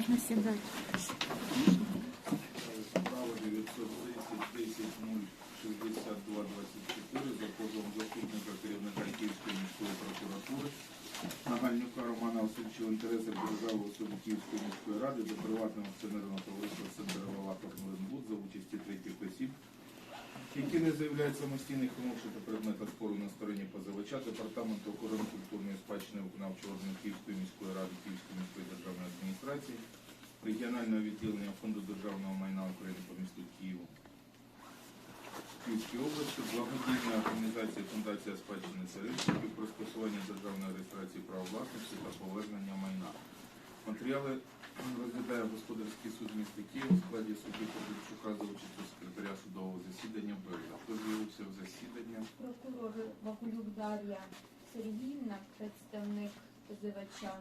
можна сідати. Справа 930 062 24 за позовом заступника керівника Київської міської прокуратури Нагальнюка Романа Васильовича інтереси держави особи Київської міської ради до приватного акціонерного товариства Сендерова Торнленбуд за участі третіх осіб, які не заявляють самостійних вимог щодо предмета спору на стороні позивача Департаменту охорони культурної спадщини виконавчого органу Київської міської ради Київської міської державної адміністрації регіонального відділення Фонду державного майна України по місту Києву. Київській області, благодійна організація Фундація спадщини Царинських про скасування державної реєстрації прав власності та повернення майна. Матеріали розглядає господарський суд міста Києва в складі судді Подольчука за участю секретаря судового засідання Берда. Хто з'явився в засідання? Прокурор Вакулюк Дар'я Сергіївна, представник позивача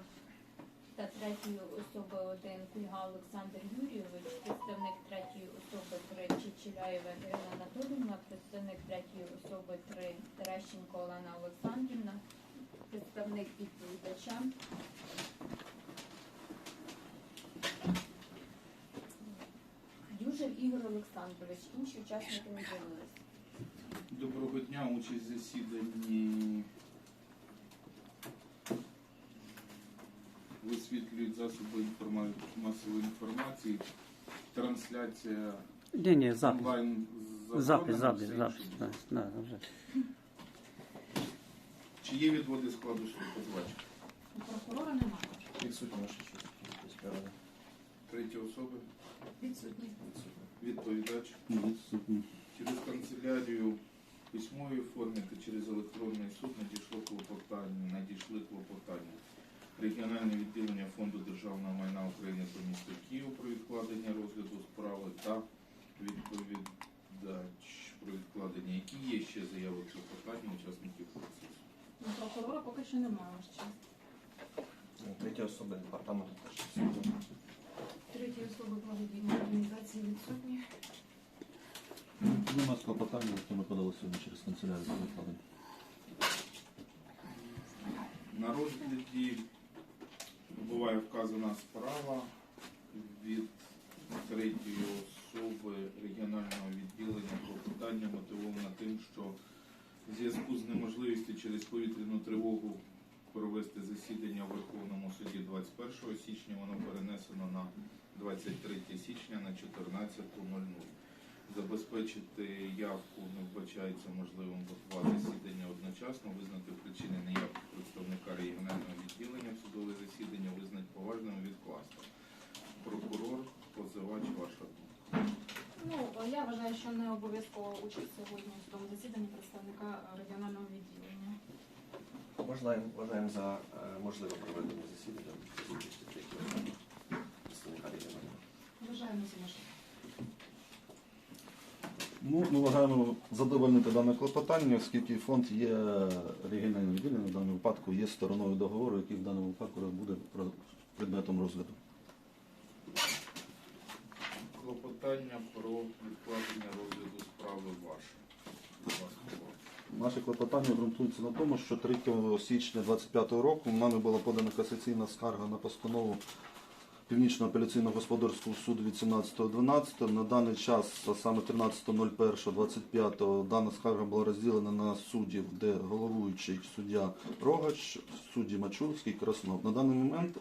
та третьої особи один Кульга Олександр Юрійович, представник третьої особи три Чечіляєва Ірина Анатоліївна, представник третьої особи три Терещенко Олена Олександрівна, представник відповідача. Дюжев Ігор Олександрович, інші учасники не з'явилися. Доброго дня, участь в засіданні висвітлюють засоби інформа... масової інформації, трансляція Ні, ні, запис. онлайн Запис, заборонена, запис, все запис. інше Да, да, вже. Чи є відводи складу суду позивача? У прокурора немає. Відсутні ваші честь. Треті особи, Відсутні. Відсутні. відповідач. Через канцелярію в письмовій формі та через електронний суд надійшло клопотання, надійшли клопотання. Регіональне відділення Фонду державного майна України по місту Київ про відкладення розгляду справи та відповідач про відкладення. Які є ще заяви клопотання учасників процесу? Прокурора поки що немає ще. Ну, Третя особа департаменту теж відсутні. Треті особи благодійної організації відсутні. Нема клопотання, яке ми подали сьогодні через канцелярію за викладення. На розгляді буває вказана справа від третьої особи регіонального відділення клопотання мотивована тим, що в зв'язку з неможливістю через повітряну тривогу провести засідання в Верховному суді 21 січня, воно перенесено на 23 січня на 14.00. Забезпечити явку не вбачається можливим два засідання одночасно, визнати причини неявки представника регіонального відділення в судове засідання, визнати поважним відкласти. Прокурор, позивач, ваша думка. Ну, я вважаю, що не обов'язково участь сьогодні у судовому засіданні представника регіонального відділення. Вважаємо, вважаємо за е, можливе проведення засідання з участі третьої особи представника регіоналу. Вважаємо за наше. Ну, ми вважаємо задовольнити дане клопотання, оскільки фонд є регіональним відділенням, в даному випадку є стороною договору, який в даному випадку буде предметом розгляду. Клопотання про відкладення розгляду справи ваше. Наше клопотання ґрунтується на тому, що 3 січня 2025 року нами була подана касаційна скарга на постанову Північного апеляційного господарського суду від 17.12. На даний час, а саме 13.01.25, дана скарга була розділена на суддів, де головуючий суддя Рогач, судді Мачулський, Краснов. На даний момент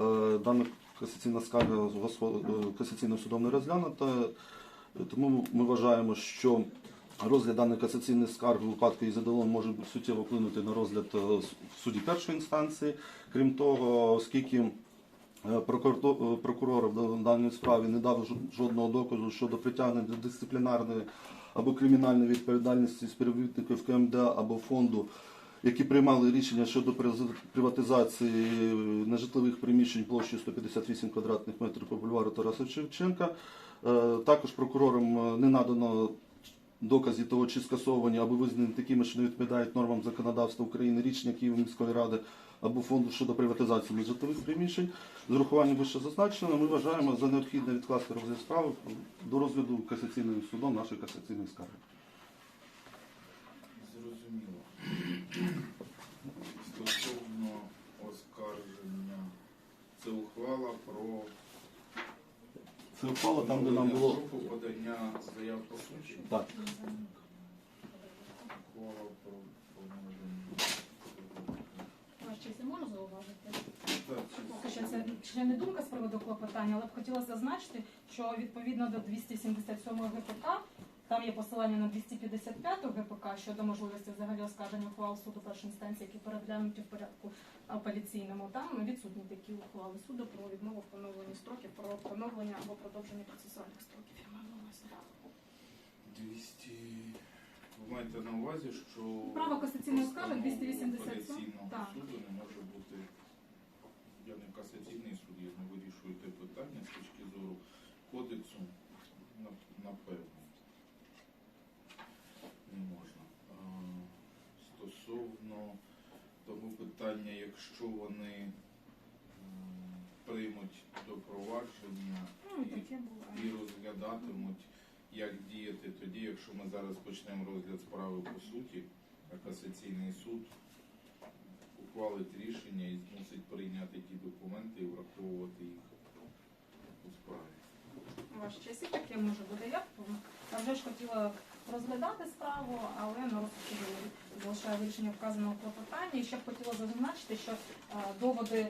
е, дана касаційна скарга е, касаційним судом не розглянута, тому ми вважаємо, що Розгляд даної касаційної скарги у випадку її задоволення може суттєво вплинути на розгляд е, в суді першої інстанції. Крім того, оскільки е, прокурор, прокурор в даній справі не дав жодного доказу щодо притягнення до дисциплінарної або кримінальної відповідальності співробітників КМДА або фонду, які приймали рішення щодо приватизації нежитлових приміщень площею 158 квадратних метрів по бульвару Тараса Шевченка. Е, Також прокурорам е, не надано доказів того, чи скасовані або визнані такими, що не відповідають нормам законодавства України, рішення Києвої міської ради або фонду щодо приватизації нежитлових приміщень. З урахуванням вище зазначеного, ми вважаємо за необхідне відкласти розгляд справи до розгляду касаційним судом нашої касаційної скарги. Зрозуміло. Стосовно оскарження Це ухвала про Це впало там, де нам було. строку подання заяв по суті. Так. Ухвала про поновлення. Ваш честь, я можу зауважити? Так, Поки що це ще не думка з приводу клопотання, але б хотіла зазначити, що відповідно до 277 ГПК, там є посилання на 255 ГПК щодо можливості взагалі оскарження ухвал суду першої інстанції, які переглянуті в порядку апеляційному. Там відсутні такі ухвали суду про відмову в поновленні строків, про поновлення або продовження процесуальних строків. Я маю на увазі. 200... Ви маєте на увазі, що Право касаційної скарги постанову 287, апеляційного так. суду не може бути. Не касаційний суд, я не вирішую те питання з точки зору кодексу, напевно. Не можна. Стосовно того питання, якщо вони приймуть до провадження Ну, і і розглядатимуть, як діяти тоді, якщо ми зараз почнемо розгляд справи по суті, а касаційний суд ухвалить рішення і змусить прийняти ті документи і враховувати їх у справі. Ваш честь і таке може бути. Я вже ж хотіла розглядати справу, але на розсуді залишаю вирішення вказаного клопотання. І ще б хотіла зазначити, що е, доводи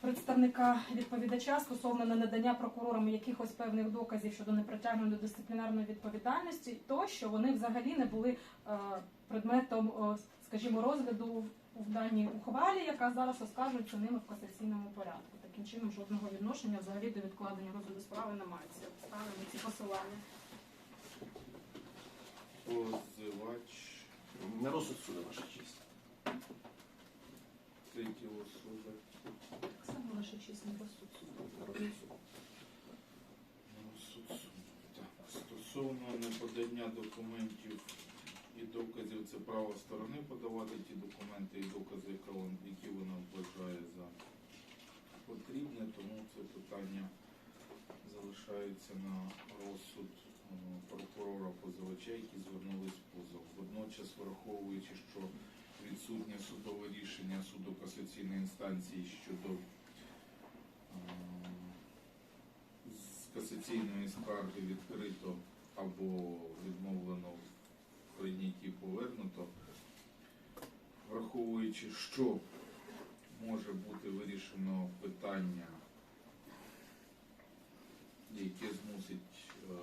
представника відповідача стосовно ненадання прокурорам якихось певних доказів щодо непритягнення до дисциплінарної відповідальності, то що вони взагалі не були е, предметом, скажімо, розгляду в даній ухвалі, яка зараз оскаржується ними в касаційному порядку. Таким чином жодного відношення взагалі до відкладення розгляду справи немає. Ці обставини, ці посилання. Позивач На розсуд суду, ваша честь. треті особи. Так само ваша честь не розсуд суду. На розсуд суду. Ну, суд суду. Так. Стосовно неподання документів і доказів, це право сторони подавати ті документи і докази, які вона вважає за потрібне, тому це питання залишається на розсуд е, прокурора позивача, які звернулись в позов. Водночас, враховуючи, що відсутнє судове рішення суду касаційної інстанції щодо е, касаційної скарги відкрито або відмовлено в прийнятті повернуто, враховуючи, що може бути вирішено питання, яке змусить е,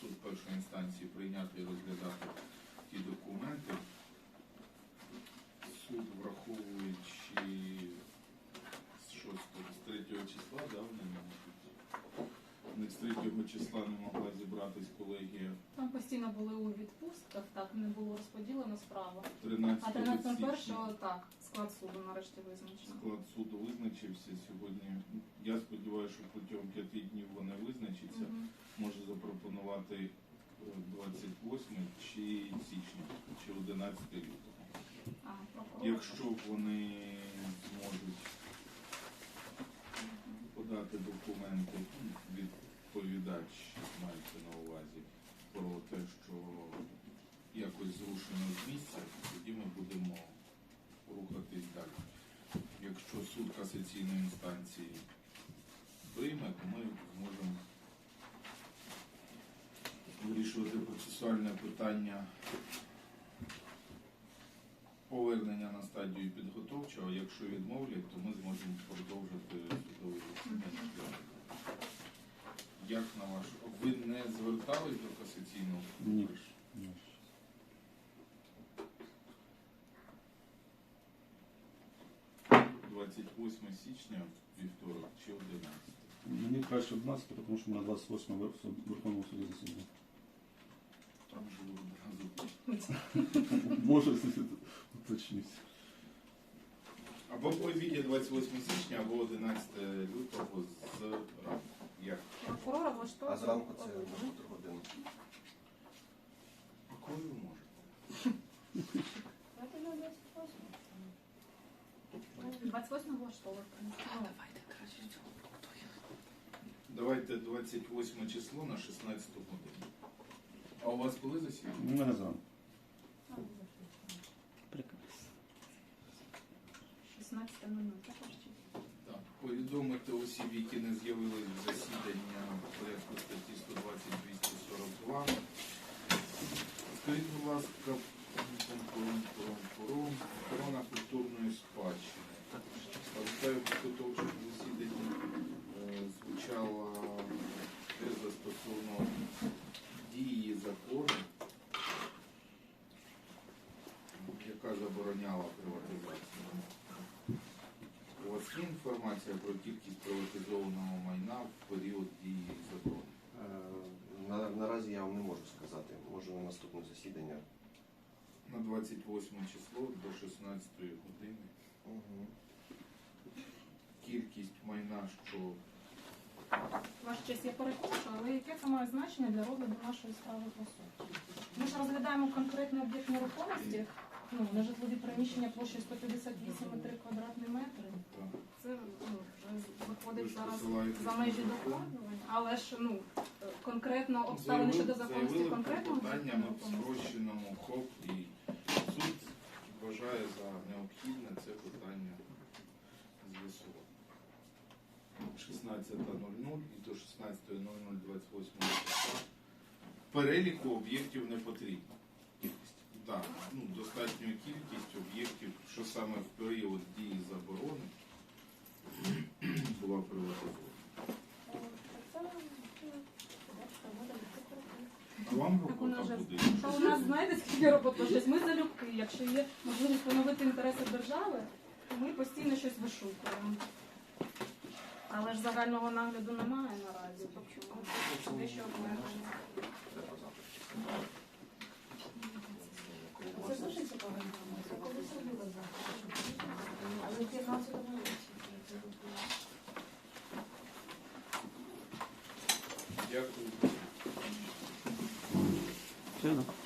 суд першої інстанції прийняти і розглядати ті документи, суд, враховуючи з 6 з 3 числа, да, вони не можуть. 3 числа не могла зібратись колегія Там постійно були у відпустках, так не було розподілено справу. 13 А 13 січня. так, склад суду нарешті визначено. Склад суду визначився сьогодні. Я сподіваюся, що протягом п'яти днів вони визначаться. Мгм. Може запропонувати е, 28 чи січня, чи 11 лютого. А. Якщо вони зможуть подати документи, ну, відповідач мається на увазі про те, що якось зрушено з місця, тоді ми будемо рухатись далі. Якщо суд касаційної інстанції прийме, то ми зможемо вирішувати процесуальне питання повернення на стадію підготовчого. Якщо відмовлять, то ми зможемо продовжити судове засідання. Як на ваш ви не звертались до касаційного суду? Ні. перше? Ні. 28 січня, вівторок чи 11? Мені краще 11, тому що на 28 в суд- Верховному суді засідання. Там же одразу. Може уточнюсь. Або по обіді 28 січня, або 11 лютого з ранку. Як? Прокурора влаштовує. А зранку це на котру годину. А коли ви можете? Давайте на 28. 28 влаштовує. Ну, Давайте 28 число на 16 годину. А у вас коли засідання? У мене зранку. Прекрасно. 16 минут. Також чи? Повідомити осіб, які не з'явились в засідання в порядку статті 120-242. Скажіть, будь ласка, охорона культурної спадщини. Пам'ятаю, підготовче засідання е, звучала теза стосовно дії закону, яка забороняла приватизацію. У вас є інформація про кількість приватизованого майна в період дії закону? Е, На, наразі я вам не можу сказати. Може на наступне засідання. На 28 число до 16 години кількість майна, що Ваша честь, я перепрошую, але яке це має значення для розгляду нашої справи по суті? Ми ж розглядаємо конкретний об'єкт нерухомості, ну, нежитлові приміщення площею 158,3 квадратні метри. та, Це ну, вже Ви виходить зараз за межі докладування. Але ж ну, конкретно обставини щодо законності об'єкту в спрощеному ХОП і суд вважає за необхідне це питання з'ясувати. 16.00 і до 16.00 числа переліку об'єктів не потрібно. Так, ну, достатньо кількість об'єктів, що саме в період дії заборони була приватизована. Це, бачите, буде А вам у нас робота буде. Що у нас знаєте, скільки роботи? Щось ми залюбки. Якщо є можливість поновити інтереси держави, то ми постійно щось вишукуємо. Але ж загального нагляду немає наразі. Тобто дещо обмежено. Треба. Це дуже захід? Але в 15 році. Дякую. Да?